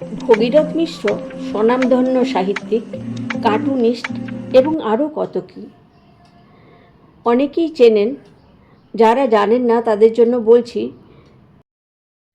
ভগীরথ মিশ্র, স্বনামধন্য সাহিত্যিক, কার্টুনিস্ট এবং আরও কত কী। অনেকেই চেনেন, যারা জানেন না তাদের জন্য বলছি,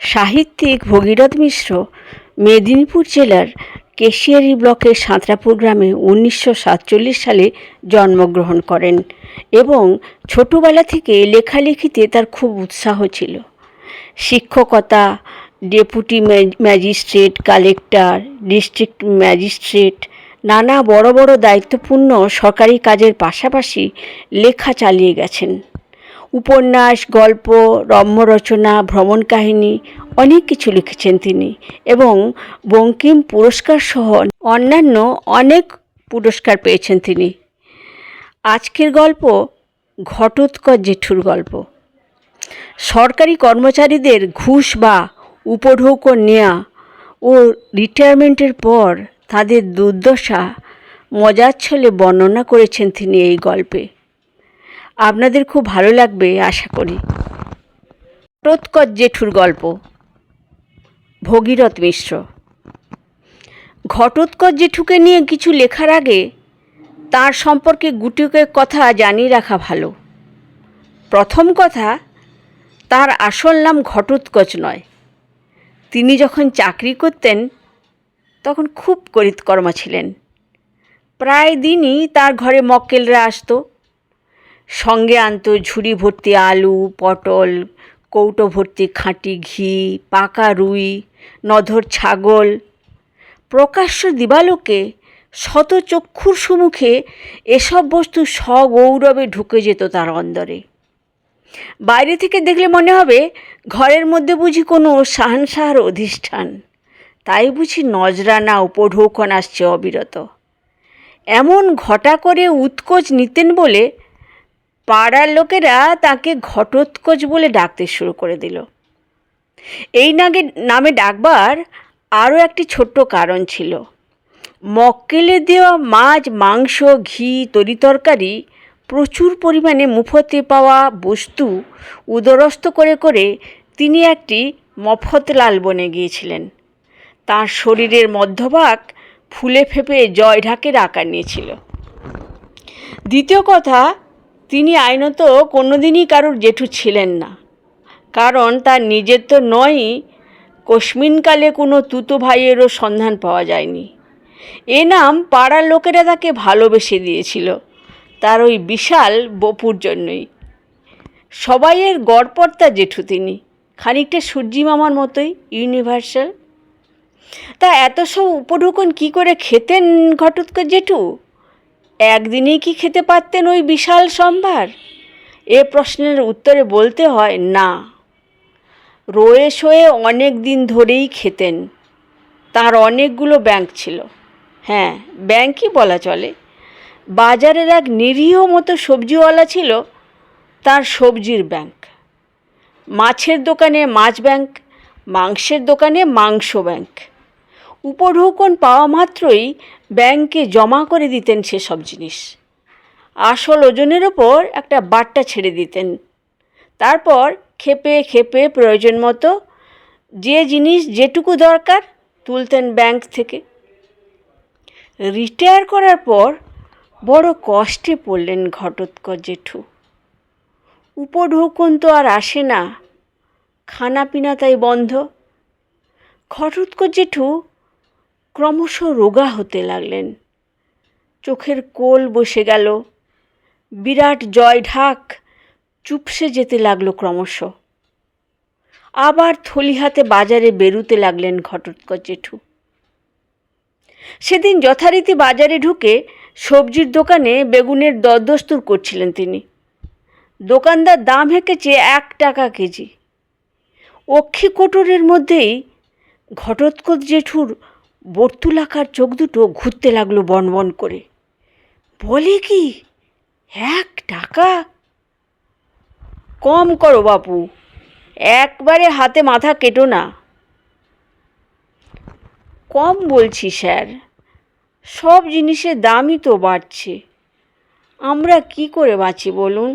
সাহিত্যিক ভগীরথ মিশ্র মেদিনীপুর জেলার কেশিয়ারি ব্লকের সাঁতরাপুর গ্রামে উনিশশো সাতচল্লিশ সালে জন্মগ্রহণ করেন এবং ছোটবেলা থেকে লেখালেখিতে তার খুব উৎসাহ ছিল। শিক্ষকতা deputy magistrate collector district magistrate নানা বড় বড় দায়িত্বপূর্ণ সরকারি কাজের পাশাপাশি লেখা চালিয়ে গেছেন। উপন্যাস, গল্প রম্য রচনা ভ্রমণ কাহিনী, অনেক কিছু লিখেছেন তিনি এবং বঙ্কিম পুরস্কার সহ অন্যান্য অনেক পুরস্কার পেয়েছেন তিনি। আজকের গল্প ঘটোৎকর জেঠুর গল্প। সরকারি কর্মচারীদের ঘুষ বা উপঢৌকন নেওয়া ও রিটায়ারমেন্টের পর তাদের দুর্দশা মজার ছলে বর্ণনা করেছেন তিনি এই গল্পে। আপনাদের খুব ভালো লাগবে, আশা করি। ঘটোৎকচ জেঠুর গল্প। ভগীরথ মিশ্র। ঘটোৎকচ জেঠুকে নিয়ে কিছু লেখার আগে তার সম্পর্কে গুটিকে কথা জানিয়ে রাখা ভালো। প্রথম কথা, তার আসল নাম ঘটোৎকচ নয়। তিনি যখন চাকরি করতেন, তখন খুব করিতকর্মা ছিলেন। প্রায় দিনই তার ঘরে মক্কেলরা আসতো। সঙ্গে আনতো ঝুড়ি ভর্তি আলু, পটল, কৌটো ভর্তি খাঁটি ঘি, পাকা রুই, নধর ছাগল। প্রকাশ্য দিবালোকে শত চক্ষুর সম্মুখে এসব বস্তু সগৌরবে ঢুকে যেত তার অন্দরে। বাইরে থেকে দেখলে মনে হবে ঘরের মধ্যে বুঝি কোনো শাহানশাহার অধিষ্ঠান। তাই বুঝি নজরানা উপঢৌকন আসছে অবিরত। এমন ঘটা করে উৎকোচ নিতেন বলে পাড়ার লোকেরা তাকে ঘটোৎকোচ বলে ডাকতে শুরু করে দিল। এই নাগে, নামে ডাকবার আরও একটি ছোট্ট কারণ ছিল। মক্কেলে দেওয়া মাছ, মাংস, ঘি তরিতরকারি প্রচুর পরিমাণে মুফতে পাওয়া বস্তু উদরস্থ করে করে তিনি একটি মফতলাল বনে গিয়েছিলেন। তার শরীরের মধ্যভাগ ফুলে ফেপে জয় ঢাকের আকার নিয়েছিল। দ্বিতীয় কথা, তিনি আইনত কোনোদিনই কারোর জেঠু ছিলেন না। কারণ তার নিজের তো নয়ই কস্মিনকালে কোনো তুতো ভাইয়েরও সন্ধান পাওয়া যায়নি। এ নাম পাড়ার লোকেরা তাকে ভালোবেসে দিয়েছিল। তার ওই বিশাল বপুর জন্যই। সবাইয়ের গড়পর্তা জেঠু তিনি। খানিকটা সূর্যি মামার মতোই ইউনিভার্সাল তা এত সব উপঢৌকন কী করে খেতেন ঘটোৎকচ জেঠু? একদিনেই কি খেতে পারতেন ওই বিশাল সম্ভার? এ প্রশ্নের উত্তরে বলতে হয়, না। রয়ে শোয়ে অনেক দিন ধরেই খেতেন। তার অনেকগুলো ব্যাংক ছিল। হ্যাঁ ব্যাংকই বলা চলে। বাজারের এক নিরীহ মতো সবজিওয়ালা ছিল, তার সবজির ব্যাংক। মাছের দোকানে মাছ ব্যাংক, মাংসের দোকানে মাংস ব্যাংক। উপঢৌকন পাওয়া মাত্রই ব্যাংকে জমা করে দিতেন সেসব জিনিস। আসল ওজনের ওপর একটা বাট্টা ছেড়ে দিতেন। তারপর খেপে খেপে প্রয়োজন মতো যে জিনিস যেটুকু দরকার তুলতেন ব্যাংক থেকে। রিটায়ার করার পর বড় কষ্টে পড়লেন ঘটোৎকচ জেঠু। উপঢৌকন তো আর আসে না খানা পিনা তাই বন্ধ। ঘটোৎকচ জেঠু ক্রমশ রোগা হতে লাগলেন। চোখের কোল বসে গেল, বিরাট জয় ঢাক চুপসে যেতে লাগল ক্রমশ। আবার থলি হাতে বাজারে বেরুতে লাগলেন ঘটোৎকচ জেঠু। সেদিন যথারীতি বাজারে ঢুকে সবজির দোকানে বেগুনের দরদস্তুর করছিলেন তিনি। দোকানদার দাম হেঁকেছে এক টাকা কেজি। অক্ষি কোটরের মধ্যেই ঘটোৎকচ জেঠুর বর্তুলাকার চোখ দুটো ঘুরতে লাগল বনবন করে। বলে কি, এক টাকা? কম করো বাপু, একবারে হাতে মাথা কেটো না। কম বলছি, স্যার। সব জিনিসের দামই তো বাড়ছে। আমরা কি করে বাঁচি বলুন?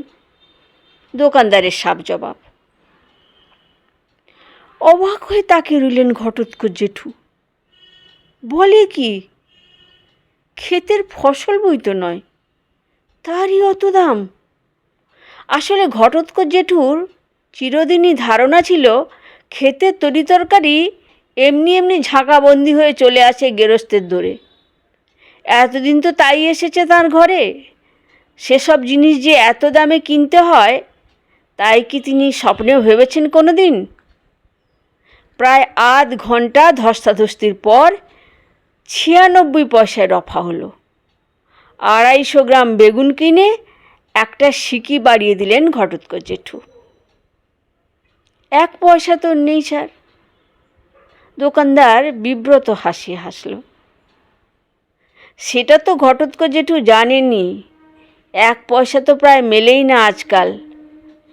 দোকানদারের সাপ জবাব। অবাক হয়ে তাকে রইলেন ঘটোৎকচ জেঠু। বলে কি, ক্ষেতের ফসল বই তো নয়, তারই অত দাম। আসলে ঘটোৎকর জেঠুর চিরদিনই ধারণা ছিল, ক্ষেতের তরিতরকারি এমনি এমনি ঝাঁকাবন্দি হয়ে চলে আসে গেরস্তের দরে। এতদিন তো তাই এসেছে তার ঘরে। সেসব জিনিস যে এত দামে কিনতে হয়, তাই কি তিনি স্বপ্নেও ভেবেছেন কোনো দিন প্রায় আধ ঘণ্টা ধস্তাধস্তির পর ছিয়ানব্বই পয়সায় রফা হলো। আড়াইশো গ্রাম বেগুন কিনে একটা সিকি বাড়িয়ে দিলেন ঘটোৎকচ জেঠু। এক পয়সা তো নেই, স্যার। দোকানদার বিব্রত হাসি হাসল। সেটা তো ঘটোৎকচ জেঠু জানেনি এক পয়সা তো প্রায় মেলেই না আজকাল।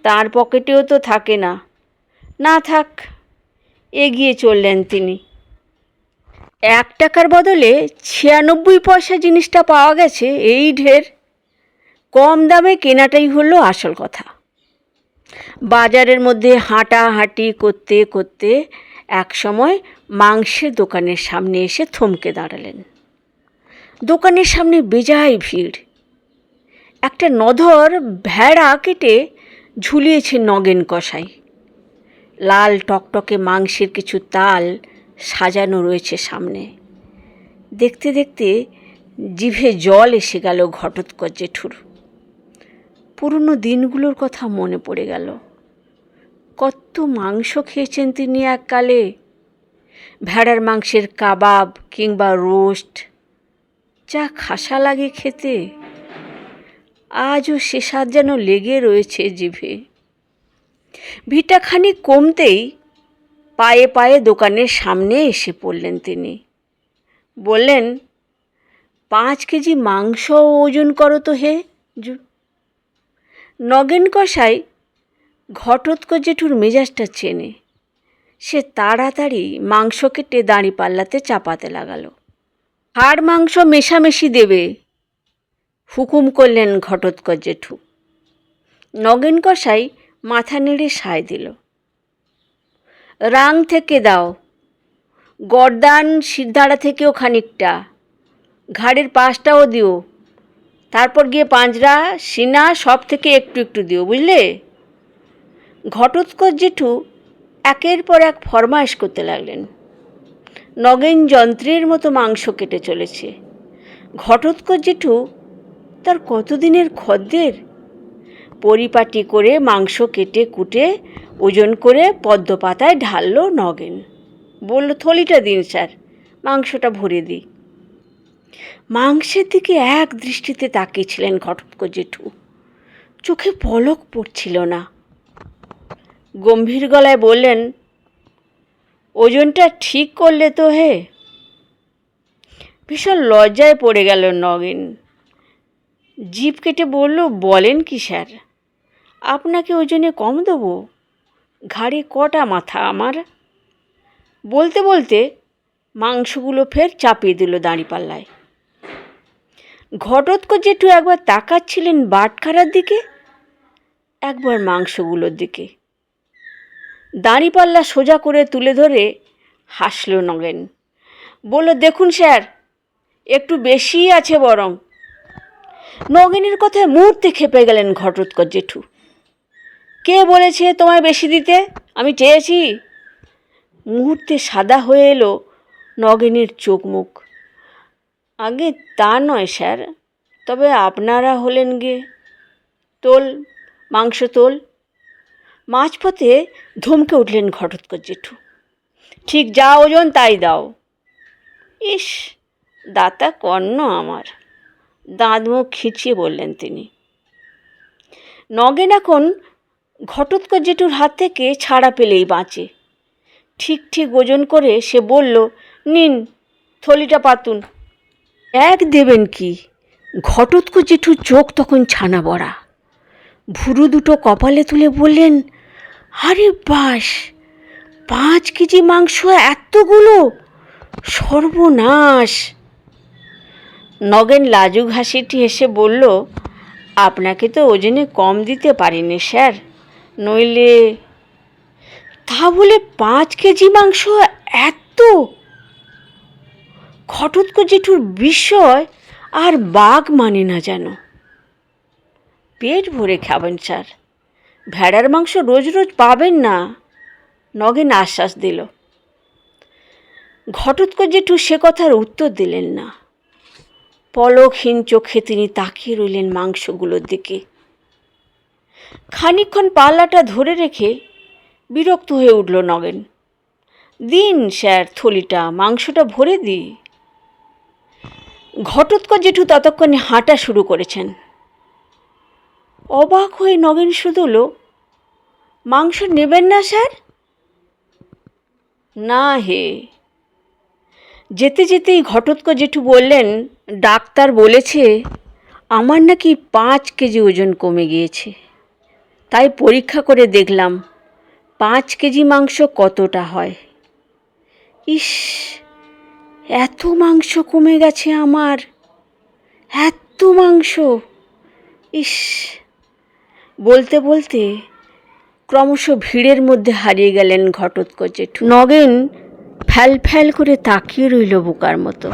তার পকেটেও তো থাকে না। না থাক, এগিয়ে চললেন তিনি। এক টাকার বদলে ছিয়ানব্বই পয়সা জিনিসটা পাওয়া গেছে এই ঢের। কম দামে কেনাটাই হলো আসল কথা। বাজারের মধ্যে হাঁটাহাঁটি করতে করতে এক সময় মাংসের দোকানের সামনে এসে থমকে দাঁড়ালেন। দোকানের সামনে বেজায় ভিড়। একটা নধর ভেড়া কেটে ঝুলিয়েছে নগেন কষাই লাল টকটকে মাংসের কিছু তাল সাজানো রয়েছে সামনে। দেখতে দেখতে জিভে জল এসে গেল ঘটোৎকচ জেঠুর। পুরনো দিনগুলোর কথা মনে পড়ে গেল। কত মাংস খেয়েছেন তিনি এককালে। ভেড়ার মাংসের কাবাব কিংবা রোস্ট যা খাসা লাগে খেতে, আজও সে স্বাদ যেন লেগে রয়েছে জিভে। ভিটা খানিক কমতেই পায়ে পায়ে দোকানের সামনে এসে পড়লেন তিনি। বললেন, পাঁচ কেজি মাংস ওজন করো তো হে জু- নগেন কষাই ঘটোৎকচ জেঠুর মেজাজটা চেনে। সে তাড়াতাড়ি মাংস কেটে দাঁড়ি পাল্লাতে চাপাতে লাগালো। হাড় মাংস মেশামেশি দেবে। হুকুম করলেন ঘটোৎকচ জেঠু। নগেন কষাই মাথা নেড়ে সায় দিল। রাং থেকে দাও। গরদান সিদ্ধারা থেকেও খানিকটা। ঘাড়ের পাশটাও দিও। তারপর গিয়ে পাঁজরা, সিনা সব থেকে একটু একটু দিও, বুঝলে? ঘটোৎকচ জেঠু একের পর এক ফরমাইশ করতে লাগলেন। নগেন যন্ত্রের মতো মাংস কেটে চলেছে। ঘটোৎকচ জেঠু তার কতদিনের খদ্দের? পরিপাটি করে মাংস কেটে কুটে ওজন করে পদ্ম পাতায় ঢাললো নগেন। বলল, থলিটা দিন, স্যার, মাংসটা ভরে দিই। মাংসের দিকে এক দৃষ্টিতে তাকিয়েছিলেন ঘটোৎকচ জেঠু চোখে পলক পড়ছিল না। গম্ভীর গলায় বললেন ওজনটা ঠিক করলে তো হে। ভীষণ লজ্জায় পড়ে গেল নগেন। জিভ কেটে বলল, বলেন কি স্যার, আপনাকে ওজনে কম দেবো? ঘাড়ে কটা মাথা আমার? বলতে বলতে মাংসগুলো ফের চাপিয়ে দিল দাঁড়িপাল্লায়। ঘটোৎকচ জেঠু একবার তাকাচ্ছিলেন বাটখারার দিকে, একবার মাংসগুলোর দিকে। দাঁড়িপাল্লা সোজা করে তুলে ধরে হাসল নগেন। বলল, দেখুন স্যার, একটু বেশিই আছে বরং। নগেনের কথায় মুহূর্তে খেপে গেলেন ঘটোৎকচ জেঠু। কে বলেছে তোমায় বেশি দিতে? আমি চেয়েছি। মুহূর্তে সাদা হয়ে এলো নগেনের চোখ মুখ। আগে তা নয় স্যার, তবে আপনারা হলেন গে, তোল, মাংস তোল মাঝপথে ধমকে উঠলেন ঘটোৎকর জেঠু। ঠিক যা ওজন, তাই দাও। ইস, দাতা কর্ণ আমার। দাঁত মুখ খিচিয়ে বললেন তিনি। নগেন এখন ঘটোৎকর জেঠুর হাত থেকে ছাড়া পেলেই বাঁচে। ঠিক ঠিক ওজন করে সে বলল, নিন, থলিটা পাতুন। এক দেবেন কি? ঘটোৎকচ জেঠুর চোখ তখন ছানা বড়া। ভুরু দুটো কপালে তুলে বললেন আরে বাস, পাঁচ কেজি মাংস এতগুলো? সর্বনাশ। নগেন লাজুক হাসিটি হেসে বলল, আপনাকে তো ওজনে কম দিতে পারিনি, স্যার। নইলে তা বলে পাঁচ কেজি মাংস এত? ঘটোৎক জেঠুর বিস্ময় আর বাঘ মানে না যেন। পেট ভরে খাবেন, স্যার। ভেড়ার মাংস রোজ রোজ পাবেন না। নগেন আশ্বাস দিল। ঘটোৎক জেঠু সে কথার উত্তর দিলেন না। পলকহীন চোখে তিনি তাকিয়ে রইলেন মাংসগুলোর দিকে। খানিকক্ষণ পাল্লাটা ধরে রেখে বিরক্ত হয়ে উঠল নগেন। দিন, স্যার, থলিটা, মাংসটা ভরে দিই। ঘটোৎকচ জেঠু ততক্ষণে হাঁটা শুরু করেছেন। অবাক হয়ে নগেন শুধুল মাংস নেবেন না, স্যার? না হে। যেতে যেতেই ঘটোৎক জেঠু বললেন, ডাক্তার বলেছে আমার নাকি পাঁচ কেজি ওজন কমে গিয়েছে। তাই পরীক্ষা করে দেখলাম, পাঁচ কেজি মাংস কতটা হয়। ইস, এত মাংস কমে গেছে আমার, এত মাংস। ইস বলতে বলতে ক্রমশ ভিড়ের মধ্যে হারিয়ে গেলেন ঘটোৎকচে নগেন ফ্যাল ফ্যাল করে তাকিয়ে রইল বোকার মতো।